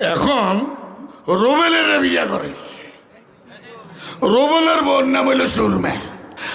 এখন রোবেলের বিয়া করেছে। রোবেলের বোন নাম হইল সুরমা।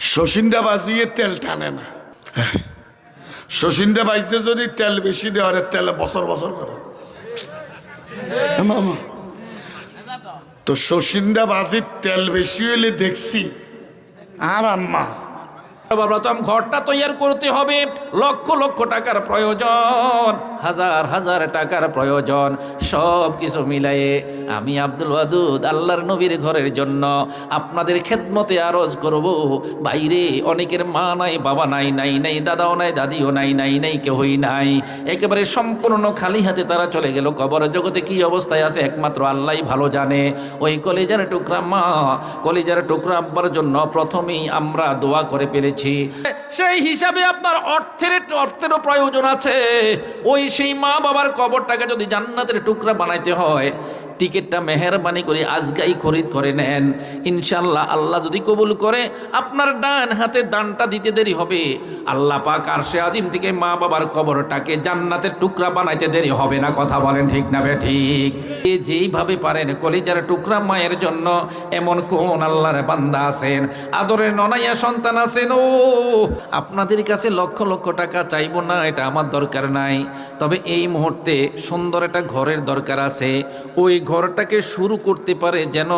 শশিন্দা বাজিয়ে তেল টানে না। শশিন্দা বাজিতে যদি তেল বেশি দেওয়ার তেল বছর বছর করে। মামা। তো শশিন্দা বাজির তেল বেশি হইলে দেখছি। আর আম্মা প্রথম ঘরটা তৈয়ার করতে হবে। লক্ষ লক্ষ টাকার প্রয়োজন, হাজার হাজার টাকার প্রয়োজন, সব কিছু মিলায়ে আমি আব্দুল ওয়াদুদ, আল্লাহর নবীর ঘরের জন্য আপনাদের খেদমতে আরজ করব। বাইরে অনেকের মা নাই, বাবা নাই নাই নাই, দাদাও নাই, দাদিও নাই নাই নাই কেউই নাই। একেবারে সম্পূর্ণ খালি হাতে তারা চলে গেল কবর। জগতে কি অবস্থায় আছে একমাত্র আল্লাহই ভালো জানে। ওই কলেজার টুকরা মা, কলেজার টুকরা আব্বার জন্য প্রথমেই আমরা দোয়া করে পেরেছি। সেই হিসাবে আপনার অর্থের, অর্থেরও প্রয়োজন আছে। ওই সেই মা বাবার কবরটাকে যদি জান্নাতের টুকরা বানাইতে হয় টিকিটটা মেহরবানি করে আজগাই খরিদ করে নেন। ইনশাল্লাহ আল্লাহ যদি কবুল করে, আপনার ডান হাতে দানটা দিতে দেরি হবে। আল্লাহ পাক সে আদিম থেকে মা বাবার কবরটাকে জান্নাতের টুকরা বানাইতে দেরি হবে না, কথা বলেন ঠিক না ঠিক। এ যেইভাবে পারেন কলিজার টুকরা মায়ের জন্য, এমন কোন আল্লাহর বান্দা আছেন? আদরের ননাইয়া সন্তান আছেন? ও, আপনাদের কাছে লক্ষ লক্ষ টাকা চাইব না, এটা আমার দরকার নাই। তবে এই মুহূর্তে সুন্দর একটা ঘরের দরকার আছে। ওই ঘরটাকে শুরু করতে পারে যেন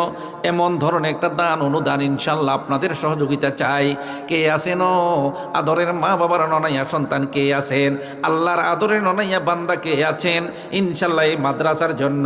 এমন ধরনের একটা দান অনুদান ইনশাল্লাহ আপনাদের সহযোগিতা চাই। কে আছেন? আদরের মা বাবার ননাইয়া সন্তান কে আছেন? আল্লাহর আদরের ননাইয়া বান্দা কে আছেন? ইনশাল্লাহ এই মাদ্রাসার জন্য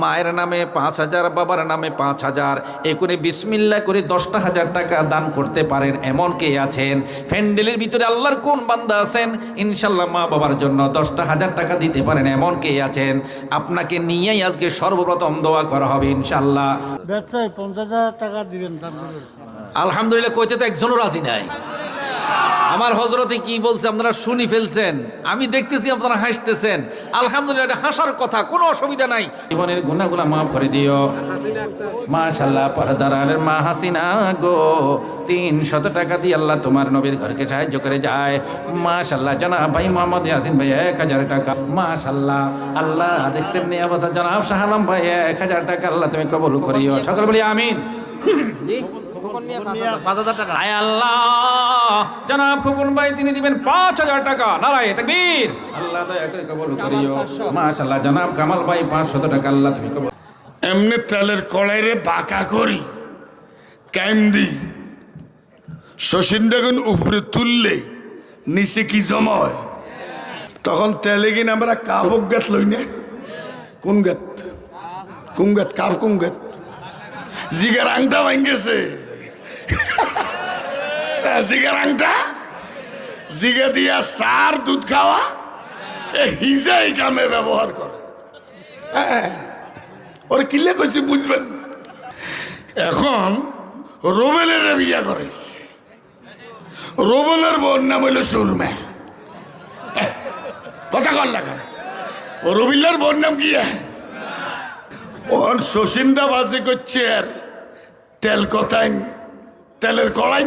মায়ের নামে পাঁচ হাজার, বাবার নামে পাঁচ হাজার। এ করে বিসমিল্লা করে দশটা হাজার টাকা দান করতে পারেন এমন কে আছেন? ফ্যান্ডেলের ভিতরে আল্লাহর কোন বান্দা আছেন? ইনশাল্লাহ মা বাবার জন্য দশটা হাজার টাকা দিতে পারেন এমন কে আছেন? আপনাকে নিয়েই আজকে সর্বপ্রথম দোয়া করা হবে ইনশাল্লাহ ব্যবসায় পঞ্চাশ হাজার টাকা দিবেন আলহামদুলিল্লাহ কইতে তো একজনও রাজি নাই। আমার হজরতে কি বলছে আপনারা শুনি ফেলছেন? আমি দেখতেছি আপনারা হাসতেছেন। আলহামদুলিল্লাহ এটা হাসার কথা কোনো অসুবিধা নাই। জীবনের গুণাগুলা মাফ করে দিও। মাশাল্লাহ পরদারালের মা হাসিনা গো তিন শত টাকা দিয়ে আল্লাহ তোমার নবীর ঘরকে সাহায্য করে যায়। মাশাল্লাহ জনাব ভাই মোহাম্মদ ইয়াসিন ভাই এক হাজার টাকা। মাশাল্লাহ আল্লাহ দেখছেন নিয়ে অবস্থা জনাব শাহ আলম ভাই এক হাজার টাকা আল্লাহ তুমি কবল করিও। সকল বলি আমিন। জি। আয় আল্লাহ। জনাব খোকন ভাই তিনি দিবেন পাঁচ হাজার টাকা। নারায় তাকবীর। আল্লাহ দয়া করে কবল করিও। মাশাআল্লাহ জনাব কামাল ভাই টাকা আল্লাহ তুমি কবল এমনি তেলের কড়াইরে বাঁকা করি কাইম দি শশীন্দাগুন উপরে তুললে নিচে কি জময় তখন তেলে কিনা আমরা কাপক গাত লই না। কোন গাত? কোন গাত? কাপ কোন গাত? জিগার আংটা ভাঙ্গেছে জিগার আংটা। জিগা দিয়া সার, দুধ খাওয়া। এ, হিজা এই কামে ব্যবহার করে। হ্যাঁ। ওর কিল্লে কইছি, বুঝবেন? এখন রোবেলের বিয়া করেছে। রোবেলের বোন নাম হইল সুরমা। কথা কর লেখা রবিল্লার বোন নাম কি? ওর শশিন্দা বাজে করছে আর তেল কথাই তেলের কড়াই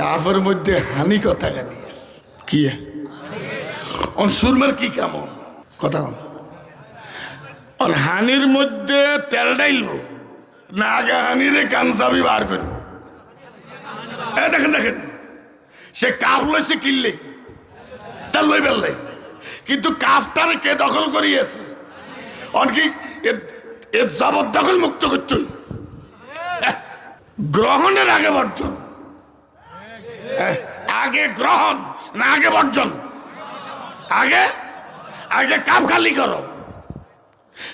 কাপের মধ্যে হানি কথা গানি কি? অন সুরমার কি কেমন? কথা কন অন হানির মধ্যে তেল ডাইলব না আগে হানিরে কানসাবি বার করব। এ দেখেন দেখেন, সে কাপ লইছে কিনলে তার লই বেললে কিন্তু কাপটারে কে দখল করিয়েছে? অনকি এ জবর দখল মুক্ত করতে গ্রহণের আগে বর্জন। আগে গ্রহণ, না আগে বর্জন। আগে আগে কাপ খালি করো।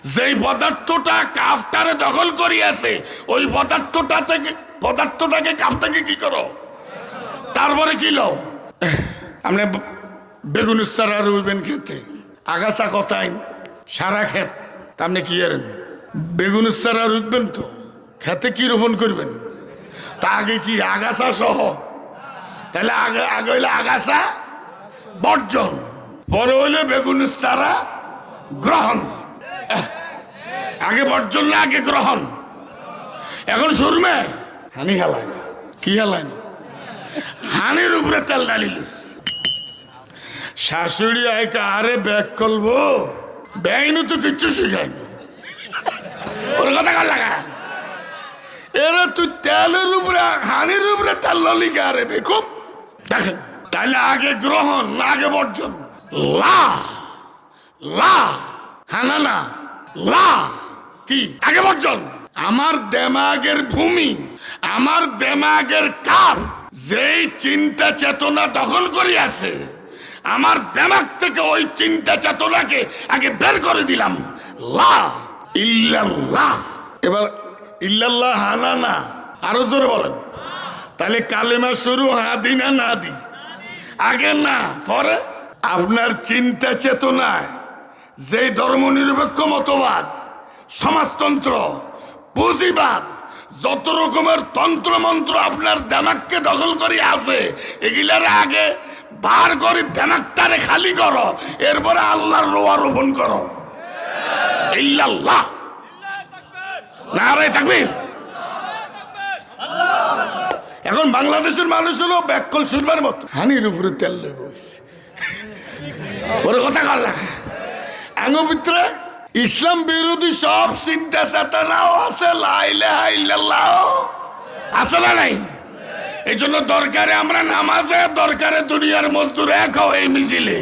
যেই পদার্থটা কাফটারে দখল করিয়াছে, ওই পদার্থটা থেকে, পদার্থটাকে কাপ থেকে কি করো? তারপরে কি লও? আপনি বেগুন সারা রুইবেন খেতে। আগাছা কথাই সারা ক্ষেত। তা আপনি কি এরেন বেগুনের চারা রুখবেন তো? খেতে কি রোপণ করবেন? তা আগে কি আগাছা সহ তাহলে আগে আগে হইলে আগাছা, বর্জন। পরে হইলে বেগুনের চারা গ্রহণ। আগে বর্জন না, আগে গ্রহণ। এখন শুরমে হানি হেলায় না। কি হেলায় না? হানির উপরে তেল ডালিলিস শাশুড়ি আয়কা আরে ব্যাগ করব? ব্যাইনু তো কিচ্ছু শিখায়নি ওর কথা কার লাগা? এরা তুই তেলের উপরে, হানির উপরে তেল ললি কে আরে বেকুব দেখেন তাহলে আগে গ্রহণ, আগে বর্জন। লা লা হানা না লা, কি? আগে বর্জন। আমার দেমাগের ভূমি, আমার দেমাগের কাপ যেই চিন্তা চেতনা দখল করি আছে আমার দেমাগ থেকে ওই চিন্তা চেতনাকে আগে বের করে দিলাম। লা, ইল্লাল্লাহ। এবার, ইল্লাল্লাহ হানা না, আরও জোরে বলেন। তাহলে কালেমা শুরু হা দি না না দি আগে না, পরে? আপনার চিন্তা চেতনায় যে ধর্ম নিরপেক্ষ মতবাদ, সমাজতন্ত্র, পুঁজিবাদ, যত রকমের তন্ত্র মন্ত্র আপনার দেমাককে দখল করে আছে, এগুলার আগে বার করে দেমাকটারে খালি করো, এরপরে আল্লাহর রোয়া রোপণ করো। ইল্লাল্লাহ। না রে থাকবি এখন বাংলাদেশের মানুষ হলো ব্যাককল শুনবার মতো। হানির উপরে তেল লই বসে ওর কথা কর লাগা ভিতরে ইসলাম বিরোধী সব চিন্তা চেতনাও আছে লাইলে হাইল্লাহ আছে না নাই? এই জন্য দরকারে আমরা নামাজে দরকারে দুনিয়ার মজদুর এক হও এই মিছিলে।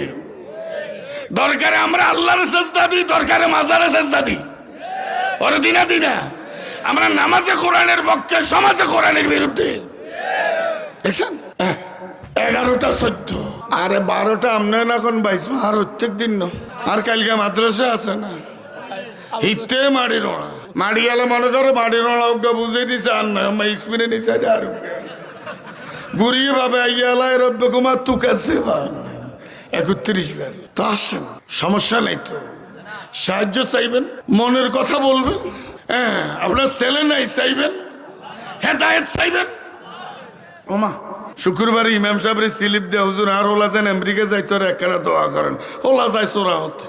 দরকারে আমরা আল্লাহর চেষ্টা দিই দরকারে মাজারে চেষ্টা দিই। ওরে দিনা দিনা আমরা নামাজে কোরআনের পক্ষে সমাজে কোরআনের বিরুদ্ধে। দেখছেন? এগারোটা চোদ্দ। আরে বারোটা আপনার এখন বাইশ? আর প্রত্যেক দিন ন। আর কালকে মাদ্রাসা আছে না। হিতে মারি নোড়া মারি গেলে মনে করো মারি নোড়া ওকে বুঝে দিছে, আর নয় আমার স্পিনে নিচে যা আর ঘুরিয়ে ভাবে আইয়ালাই রব্বে কুমার, তু কাছে একত্রিশ বার। তো আসেন, সমস্যা নেই তো। সাহায্য চাইবেন? মনের কথা বলবেন? হ্যাঁ আপনার ছেলে নাই, চাইবেন? হেদায়ত চাইবেন? ওমা। শুক্রবার ইমাম সাহেবের স্লিপ দিয়ে হুজুর, আর ওলা যান আমেরিকা যাইতো আর একখানা দোয়া করেন। ওলা যায় সোরা হতে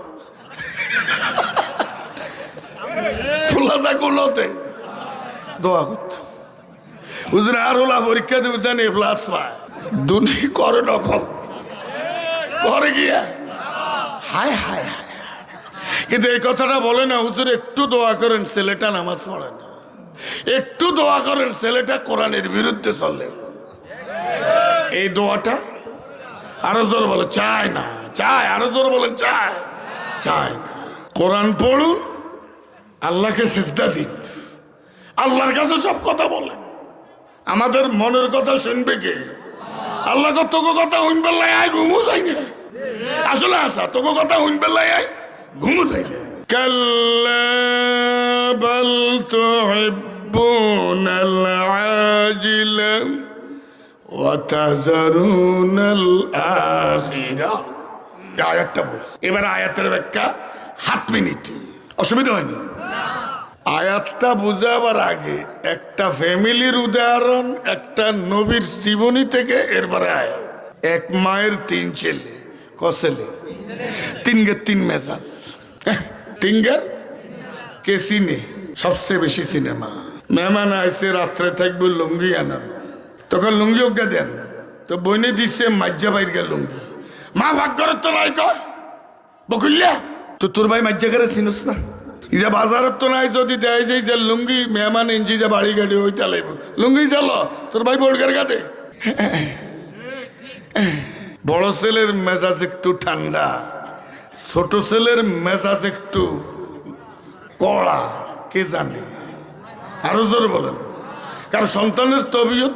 ফুলা যায় কোনতে দোয়া করতো। হুজুর, আর ওলা পরীক্ষা দেবে জানি প্লাস পায়। দুনি করে নকল করে গিয়া। হায় হায় হায়। কিন্তু এই কথাটা বলে না, হুজুর, একটু দোয়া করেন, ছেলেটা নামাজ পড়ে না। একটু দোয়া করেন, ছেলেটা কোরআনের বিরুদ্ধে চলে। এই দোয়াটা আরো জোর বলে চায় না চায় আরো জোর বলে চায় চায় না কোরআন পড়ুন আল্লাহকে সেজদা দিন আল্লাহর কাছে সব কথা বলেন আমাদের মনের কথা শুনবে কে আল্লাহ তোকে কথা শুনবে লাই আয় ঘুমু যাই না আসলে আসা তোকে কথা শুনবে লাই আয় ঘুমু যাই না কাল্লা বল تحبون العاجلة وتذرون الآخرة এই আয়াতটা বলছি। এবার আয়াতের ব্যাখ্যা হাত মিনিটে। অসুবিধা হয়নি? আয়াতটা বুঝাবার আগে একটা ফ্যামিলির উদাহরণ, একটা নবীর জীবনী থেকে এরপরে আয়াত। এক মায়ের তিন ছেলে। ক ছেলে? তিনগের তিন মেজাজ। তিনগের? কে চিনে? সবচেয়ে বেশি সিনেমা মেহমান আইসে রাত্রে থাকবে লুঙ্গি আনান। তখন লুঙ্গি ওকে দেন। তো বইনে দিচ্ছে মাজ্জা বাইর লুঙ্গি। মা ভাগ করে তো নাই কয়? বকুল্লা তো তোর ভাই মাজ্জা করে চিনুস না? ইজা বাজারত তো নাই, যদি দেয় যে যে লুঙ্গি, মেহমান ইঞ্চি যা বাড়ি গাড়ি ওই তালাইব লুঙ্গি চাল তোর ভাই বোর্ডের গাতে বড় ছেলের মেজাজ একটু ঠান্ডা, ছোট ছেলের মেজাজ একটু কড়া, কে জানে? আরও জোরে বলেন। কারণ সন্তানের তবিয়ত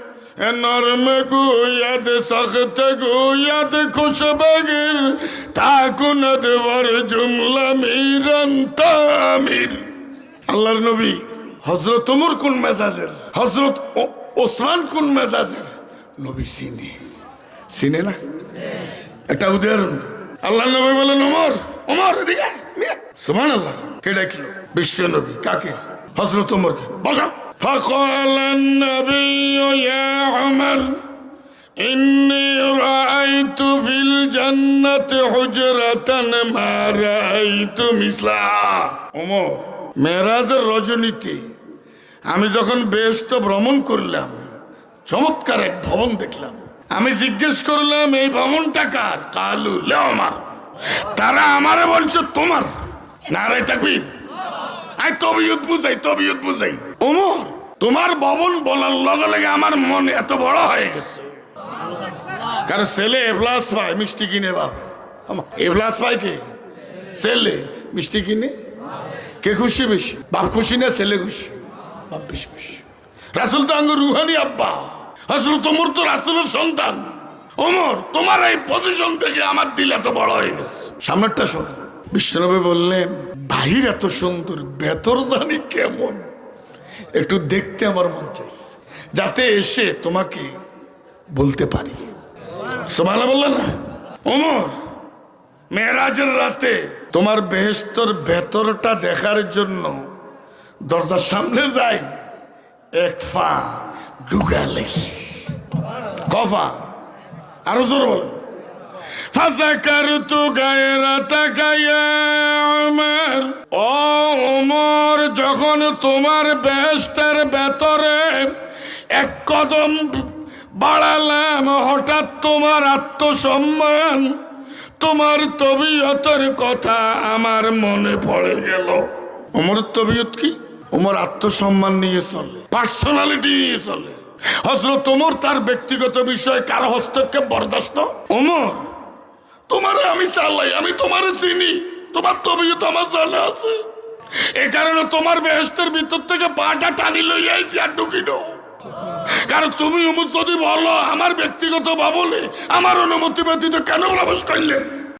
গোয়াদ এ নরম গোয়াদ সখত গোয়াদ খুশবগির, তাকুনদ বর জুমলা মিরন তামির আল্লাহর নবী হজরত ওমর কোন মেজাজের? হজরত ওসমান কোন মেজাজের? নবী চিনে। চিনে না? একটা উদাহরণ। আল্লাহ নবী বলেন, ওমর ওমর, এদিকে সুমান আল্লাহ কে ডাকলো? বিশ্ব নবী। কাকে? হজরত ওমরকে। বসা। فقال النبي يا عمر إني رأيت في الجنة حجرة ما رأيت مثلها ওমর মেরাজের রজনীতে আমি যখন বেস্ত ভ্রমণ করলাম চমৎকার এক ভবন দেখলাম আমি জিজ্ঞেস করলাম এই ভবনটা কার কালু লে আমার তারা আমারে বলছে তোমার নারায় তাকবীর আই তবিয়ত বুঝাই তবিয়ত বুঝাই ওমর তোমার ভবন বলার লগে লগে আমার মন এত বড় হয়ে গেছে। কারণ ছেলে এ প্লাস পায় মিষ্টি কিনে বাপ। আমা, এ প্লাস পায় কে? ছেলে মিষ্টি কিনে? কে খুশি বেশি? বাপ খুশি না ছেলে খুশি? বাপ বেশি খুশি। রাসুল তো আঙ্গুর রুহানি আব্বা। রাসুল তোমর তো রাসুলের সন্তান। ওমর তোমার এই পজিশন থেকে আমার দিল এত বড় হয়ে গেছে। সামনেরটা শোনো। বিশ্বনবী বললেন বাহির এত সুন্দর ভেতর জানি কেমন? একটু দেখতে আমার মন চাইছে। যাতে এসে তোমাকে বলতে পারি। সোমালা বললেন না? ওমর, মেয়েরাজের রাতে তোমার বেহেস্তর ভেতরটা দেখার জন্য দরজার সামনে যাই, এক ফা ঢুকা কফা আরও জোর বল ফাজাকারতু গায়রাতাকা ইয়া উমর ও যখন তোমার বেহেশতের ভেতরে এক কদম বাড়ালাম, হঠাৎ তোমার আত্মসম্মান, তোমার তবিয়তের কথা আমার মনে পড়ে গেল। ওমর তবিয়ত কি? ওমর আত্মসম্মান নিয়ে চলে, পার্সোনালিটি নিয়ে চলে। হজরত ওমর তার ব্যক্তিগত বিষয় কার হস্তক্ষেপ বরদাস্ত? ওমর! তোমার আমি চালাই, আমি তোমার চিনি। তোমার তবিয়ত আমার জানা আছে। এ কারণে তোমার বেহস্তের ভিতর থেকে পাটা টানি লই আইছি আর ঢুকি কারণ তুমি যদি বলো, আমার ব্যক্তিগত বাবলে আমার অনুমতি ব্যতীত কেন প্রবেশ করলেন?